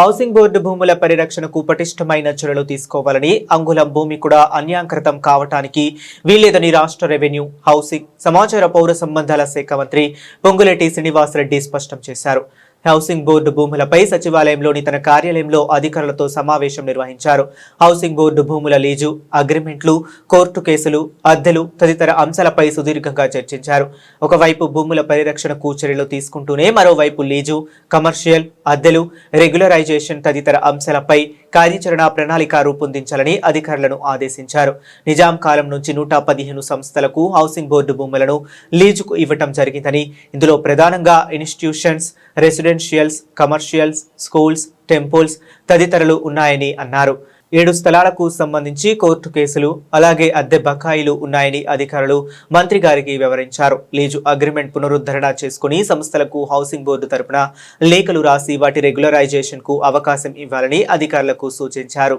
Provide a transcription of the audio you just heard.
Housing board భూముల పరిరక్షణకు పటిష్టమైన చర్యలు తీసుకోవాలని అంగుళం భూమి కూడా అన్యాంకృతం కావటానికి వీల్లేదని రాష్ట్ర రెవెన్యూ హౌసింగ్ సమాచార పౌర సంబంధాల శాఖ మంత్రి పొంగులేటి శ్రీనివాసరెడ్డి స్పష్టం చేశారు. హౌసింగ్ బోర్డు భూములపై సచివాలయంలోని తన కార్యాలయంలో అధికారులతో సమావేశం నిర్వహించారు. హౌసింగ్ బోర్డు భూముల లీజు అగ్రిమెంట్లు కోర్టు కేసులు అద్దెలు తదితర అంశాలపై సుదీర్ఘంగా చర్చించారు. ఒకవైపు భూముల పరిరక్షణకు చర్యలు తీసుకుంటూనే మరోవైపు లీజు కమర్షియల్ అద్దెలు రెగ్యులరైజేషన్ తదితర అంశాలపై కార్యాచరణ ప్రణాళిక రూపొందించాలని అధికారులను ఆదేశించారు. నిజాం కాలం నుంచి నూట పదిహేను సంస్థలకు హౌసింగ్ బోర్డు భూములను లీజుకు ఇవ్వటం జరిగిందని ఇందులో ప్రధానంగా institutions residentials commercials schools temples తదితరులు ఉన్నాయని అన్నారు. ఏడు స్థలాలకు సంబంధించి కోర్టు కేసులు అలాగే అద్దె బకాయిలు ఉన్నాయని అధికారులు మంత్రి గారికి వివరించారు. లీజు అగ్రిమెంట్ పునరుద్ధరణ చేసుకుని సంస్థలకు హౌసింగ్ బోర్డు తరపున లేఖలు రాసి వాటి రెగ్యులరైజేషన్కు అవకాశం ఇవ్వాలని అధికారులకు సూచించారు.